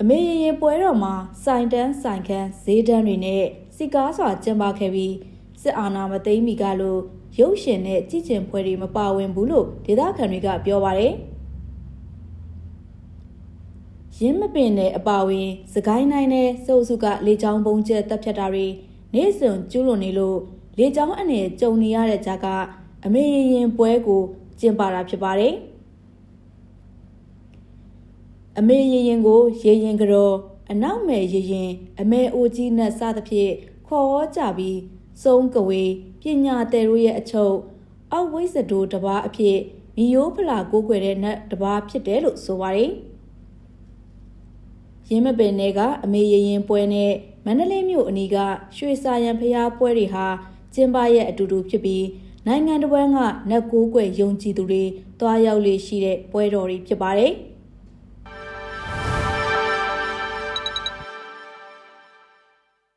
အမေရင်ရင်ပွဲတော်မှာစိုင်တန်းစိုင်ခန်းဈေးတန်းတွေနဲ့စီကားစွာကျင်းပခဲ့ပြီးစစ်အာဏာမသိမ်းမီကလို့ရုပ်ရှင်နဲ့ကြည်ကျင်ပွဲတွေမပါဝင်ဘူးလို့ဒေသခံတွေကပြောပါတယ်ရင်းမပင်နဲ့အပါဝင်စကိုင်းတိုင်းနဲ့စုပ်စုကလေချောင်းပုံကျက်တပ်ဖြတ်တာတွေနေ့စဉ်ကျူးလွန်နေလို့လေချောင်းအနေကြုံနေရတဲ့ကြားကအမေရင်ရင်ပွဲကိုကျင်းပတာဖြစ်ပါတယ်။ အမေရင်ရင်ကိုရေရင်ကြောအနောက်မယ်ရေရင်အမေအိုကြီးနဲ့စသဖြင့်ခေါ်ဟောကြပြီးစုံကဝေပညာတဲ့တို့ရဲ့အချုပ်အောက်ဝိဇ္ဇဒိုတပားအဖြစ်မီယိုးဖလာကိုးကွယ်တဲ့နတ်တပားဖြစ်တယ်လို့ဆိုပါတယ်ရင်းမပင်နယ်ကအမေရင်ရင်ပွဲနဲ့မန္တလေးမြို့အနီးကရွှေစာရန်ဖျားပွဲတွေဟာကျင်းပရဲ့အတူတူဖြစ်ပြီးနိုင်ငံတော်ကနတ်ကိုးကွယ်ယုံကြည်သူတွေတွားရောက်လေရှိတဲ့ပွဲတော်တွေဖြစ်ပါတယ်။